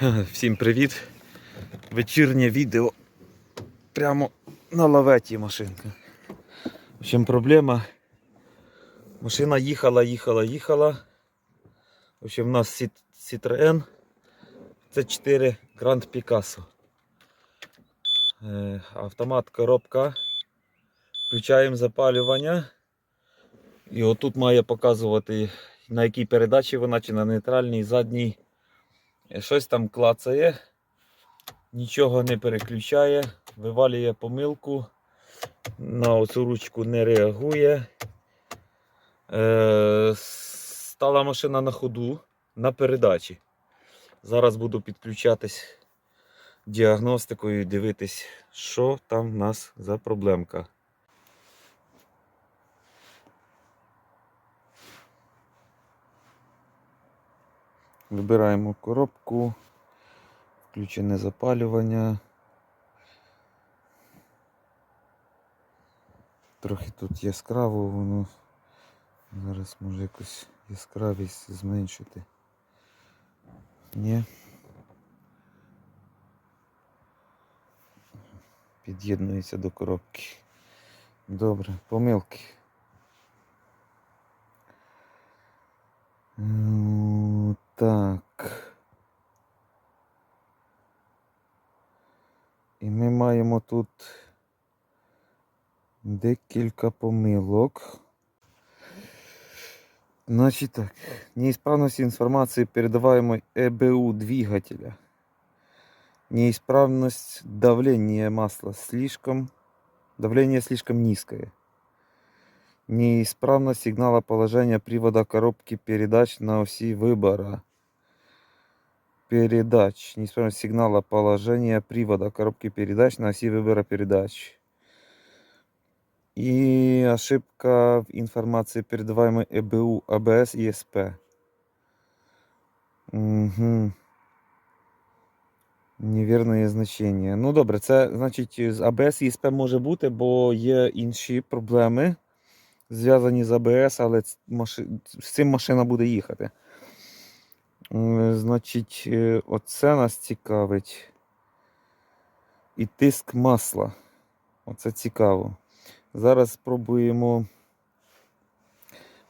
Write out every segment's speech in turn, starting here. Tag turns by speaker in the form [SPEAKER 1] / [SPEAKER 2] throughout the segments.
[SPEAKER 1] Всім привіт! Вечірнє відео прямо на лаветі машинка. В общем, проблема. Машина їхала, їхала, їхала. В общем, у нас Cit- Citroen C4 Grand Picasso. Е, Автомат коробка. Включаємо запалювання. І отут має показувати на якій передачі вона, чи на нейтральній, задній. Е, Щось там клацає, нічого не переключає, вивалює помилку, на оцю ручку не реагує. Е, стала машина на ходу на передачі. Зараз буду підключатись діагностикою і дивитись, що там в нас за проблемка. Вибираємо коробку, включене запалювання. Трохи тут яскраво воно. Зараз може якусь яскравість зменшити. Ні. Під'єднується до коробки. Добре, помилки. М, Так. І ми маємо тут декілька помилок. Значит так, неисправность информации передаваемой ЭБУ двигателя. Неисправность давления масла слишком, давление слишком низкое. Неисправность сигнала положения привода коробки передач на оси выбора. Передач. Неисправность сигнала положения привода коробки передач на оси выбора передач. И ошибка в информации, передаваемой ЭБУ, АБС и СП. Угу. Неверне значення. Ну добре, це значить з АБС і СП може бути, бо є інші проблеми, зв'язані з АБС, але з цим машина буде їхати. Значить, е, оце нас цікавить. І тиск масла. Оце цікаво. Зараз спробуємо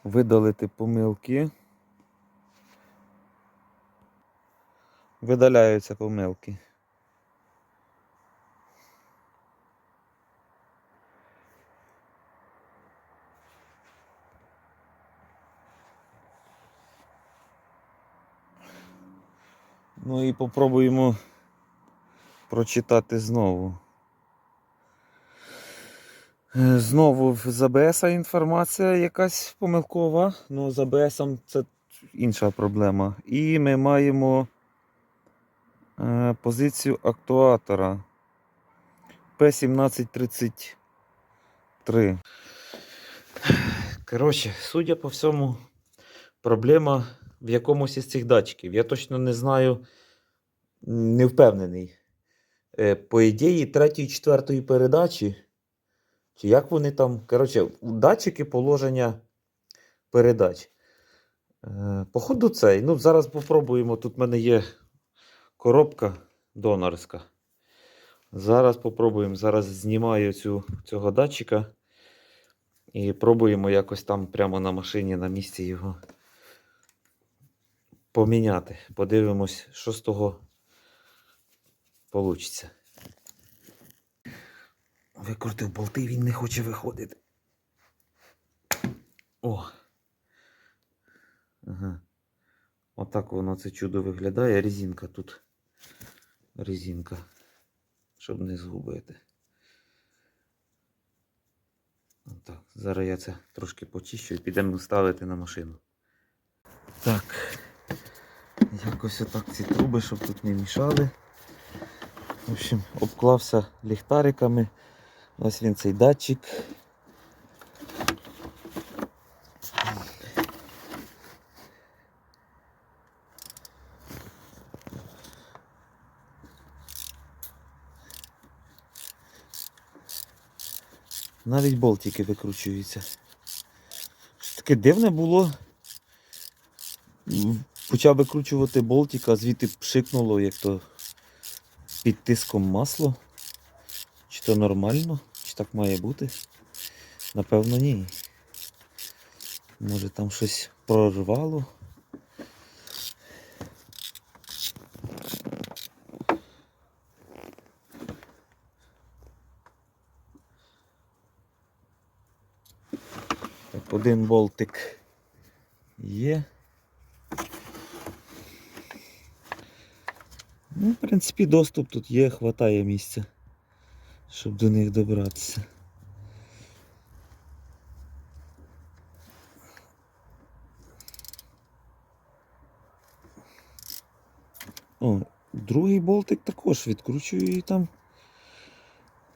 [SPEAKER 1] видалити помилки. Видаляються помилки. Ну і попробуємо прочитати знову. Е, Знову з АБС інформація якась помилкова. Ну, з АБС це інша проблема. І ми маємо е, позицію актуатора P1733. Коротше, судя по всьому, проблема в якомусь із цих датчиків. Я точно не знаю, не впевнений. Е, По ідеї, третьої, четвертої передачі. Чи як вони там. Коротше, датчики положення передач. Е, Походу, цей. Ну, зараз попробуємо. Тут в мене є коробка донорська. Зараз попробуємо. Зараз знімаю цю, цього датчика. І пробуємо якось там прямо на машині на місці його поміняти. Подивимось, що з того вийде. Викрутив болти, він не хоче виходити. О. Ага. Отак воно це чудо виглядає. Резинка тут. Резинка. Щоб не згубити. Отак. Зараз я це трошки почищу і підемо ставити на машину. Так. Якось отак ці труби, щоб тут не мішали. В общем, обклався ліхтариками. Ось він цей датчик. Навіть болтики викручуються. Таке дивне було. Почав викручувати болтик, а звідти пшикнуло, як то під тиском масло. Чи то нормально, чи так має бути? Напевно, ні. Може там щось прорвало. Так, один болтик є. Ну, в принципі, доступ тут є, хватає місця, щоб до них добратися. О, другий болтик також відкручую і там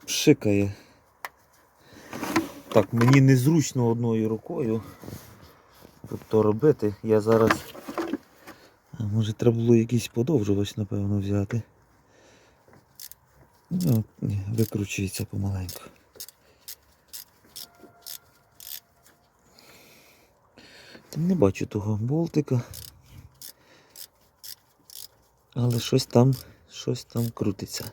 [SPEAKER 1] пшикає. Так, мені незручно одною рукою тут то робити. Я зараз. Може треба було якийсь подовжувач, напевно, взяти. Ну, викручується помаленьку. Не бачу того болтика. Але щось там, щось там крутиться.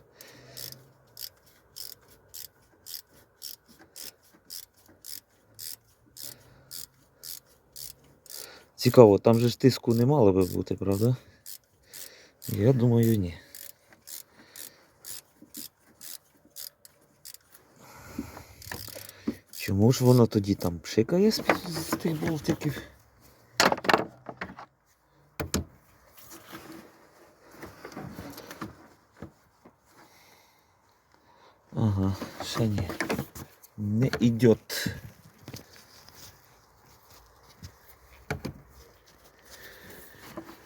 [SPEAKER 1] Цікаво, там же ж тиску не мало би бути, правда? Я думаю, ні. Чому ж воно тоді там пшикає з, тих болтиків? Ага, ще ні. Не идет.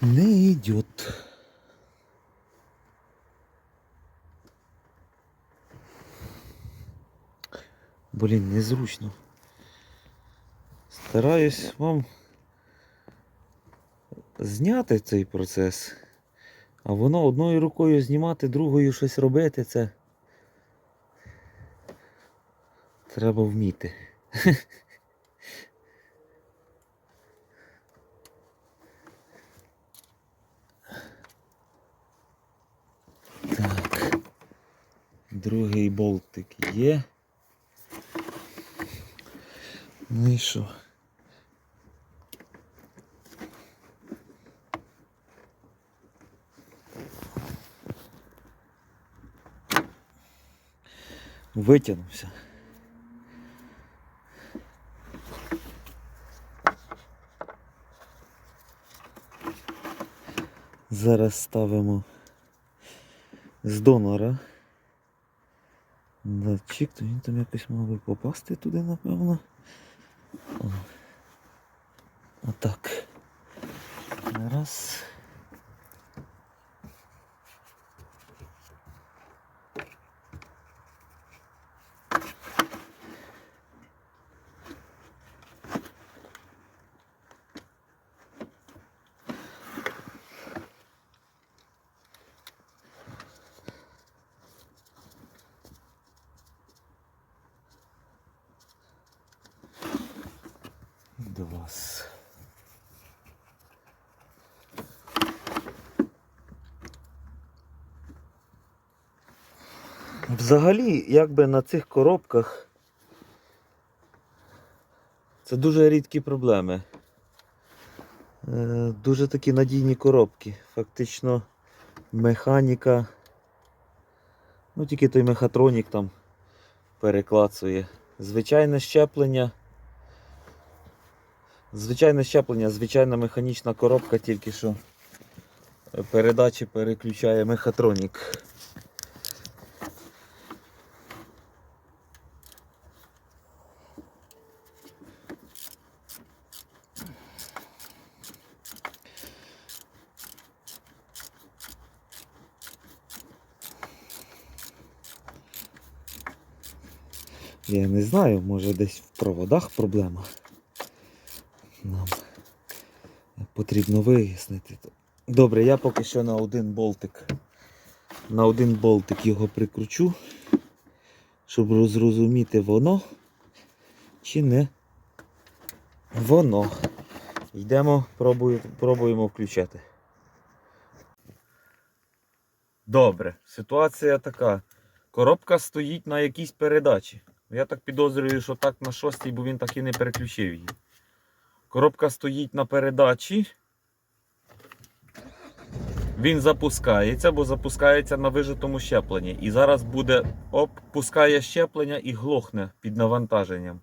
[SPEAKER 1] Не идет. Блін, незручно. Стараюсь вам зняти цей процес, а воно одною рукою знімати, другою щось робити це. Треба вміти. Так. Другий болтик є. Ну і що? Витягнувся. Зараз ставимо з донора. Датчик, то він там якось мав би попасти туди, напевно. О. Отак. Раз. Два. Взагалі, якби на цих коробках це дуже рідкі проблеми. Е, Дуже такі надійні коробки. Фактично механіка. Ну тільки той мехатронік там переклацує. Звичайне щеплення. Звичайне щеплення, звичайна механічна коробка, тільки що передачі переключає мехатронік. Я не знаю, може десь в проводах проблема. Нам потрібно вияснити. Добре, я поки що на один болтик. На один болтик його прикручу, щоб зрозуміти воно чи не воно. Йдемо, пробую, пробуємо включати. Добре, ситуація така. Коробка стоїть на якійсь передачі. Я так підозрюю, що так на шостій, бо він так і не переключив її. Коробка стоїть на передачі. Він запускається, бо запускається на вижитому щепленні. І зараз буде оп, пускає щеплення і глохне під навантаженням.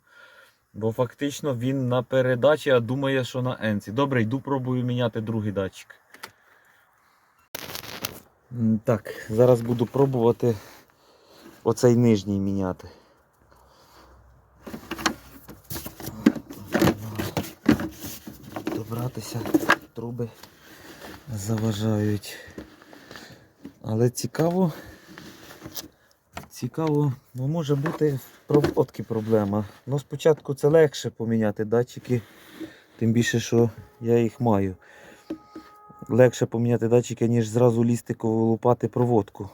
[SPEAKER 1] Бо фактично він на передачі, а думає, що на енці. Добре, йду пробую міняти другий датчик. Так, зараз буду пробувати оцей нижній міняти. Добратися, труби заважають. Але цікаво, цікаво, ну може бути в проводці проблема. Ну спочатку це легше поміняти датчики, тим більше, що я їх маю. Легше поміняти датчики, ніж зразу лізти лупати проводку.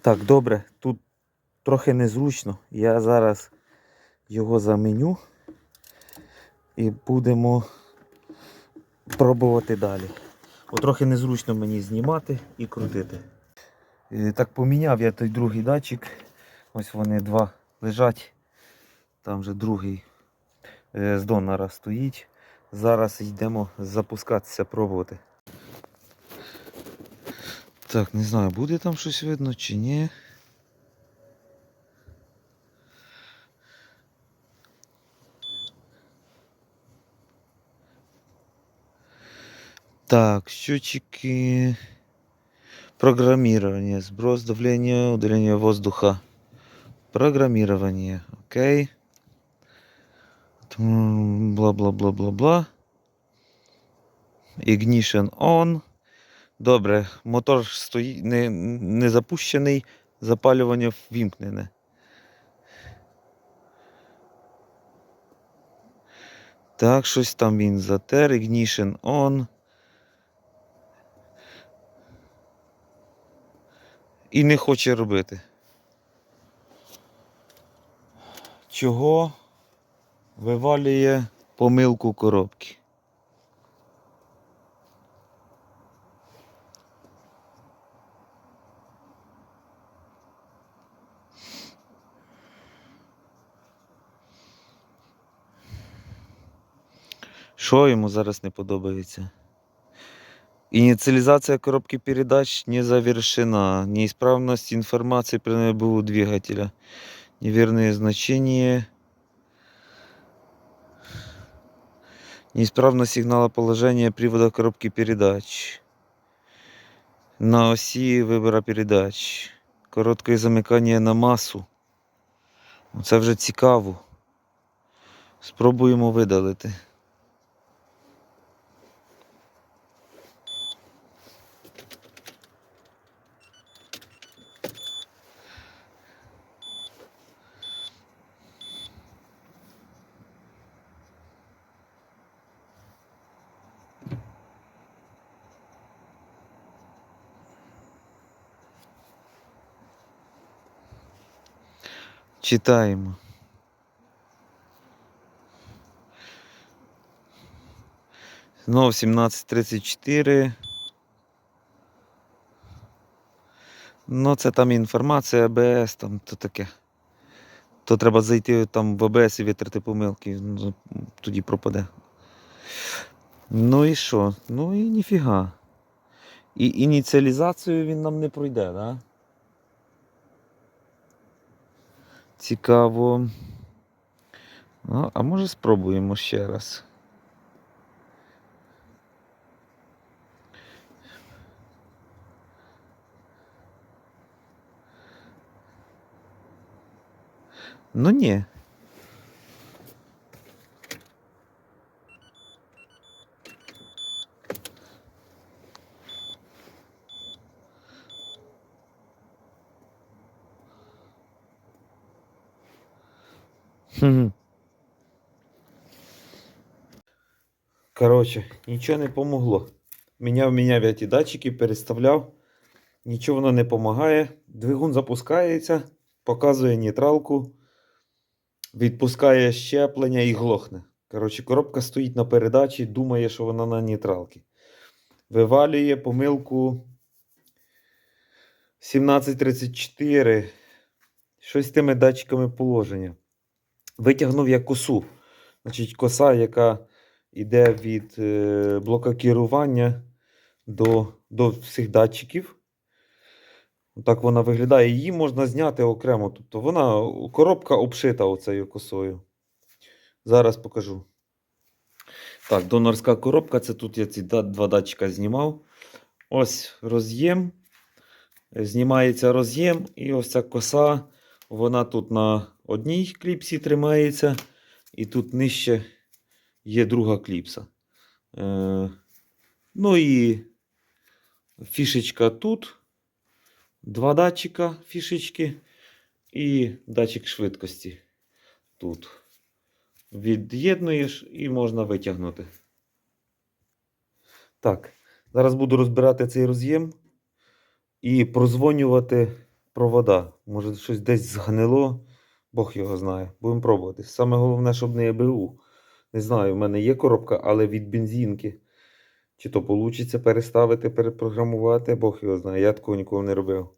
[SPEAKER 1] Так, добре, тут трохи незручно. Я зараз його заменю і будемо пробувати далі. От трохи незручно мені знімати і крутити. Е, Так поміняв я той другий датчик. Ось вони два лежать. Там вже другий е, з донора стоїть. Зараз йдемо запускатися, пробувати. Так, не знаю, буде там щось видно чи ні. Так, счетчики. Программирование. Сброс давления, удаление воздуха. Программирование. Окей. Бла-бла-бла-бла-бла. Ignition on. Добре, мотор стоїть не, не запущений, запалювання ввімкнене. Так, щось там він затер. Ignition on. І не хоче робити. Чого вивалює помилку коробки? Що йому зараз не подобається? Инициализация коробки передач не завершена. Неисправность информации при НБУ двигателя. Неверные значения. Неисправность сигнала положения привода коробки передач. На осі вибора передач. Коротке замикання на масу. Це вже цікаво. Спробуємо видалити. Читаємо. Знов 1734. Ну, це там інформація АБС, там то таке. То треба зайти там в АБС і витрати помилки, ну, тоді пропаде. Ну і що? Ну і ніфіга. І ініціалізацію він нам не пройде, так? Да? Цікаво. Ну, а може спробуємо ще раз. Ну ні. Коротше, нічого не помогло. Міняв, міняв я ті датчики, переставляв. Нічого воно не допомагає. Двигун запускається, показує нейтралку, відпускає щеплення і глохне. Коротше, коробка стоїть на передачі, думає, що вона на нейтралці. вивалює помилку 1734. Щось з тими датчиками положення. Витягнув я косу. Значить, коса, яка йде від е, блока керування до, до всіх датчиків. Так вона виглядає. Її можна зняти окремо. Тобто вона коробка обшита оцею косою. Зараз покажу. Так, донорська коробка. Це тут я ці два датчика знімав. Ось роз'єм. Знімається роз'єм, і ось ця коса. Вона тут на одній кліпсі тримається, і тут нижче є друга кліпса. Е, ну і фішечка тут. Два датчика фішечки і датчик швидкості тут. Від'єднуєш і можна витягнути. Так, зараз буду розбирати цей роз'єм і прозвонювати провода. Може, щось десь згнило, Бог його знає. Будемо пробувати. Саме головне, щоб не ЕБУ. Не знаю, в мене є коробка, але від бензинки. Чи то вийде переставити, перепрограмувати, Бог його знає. Я такого ніколи не робив.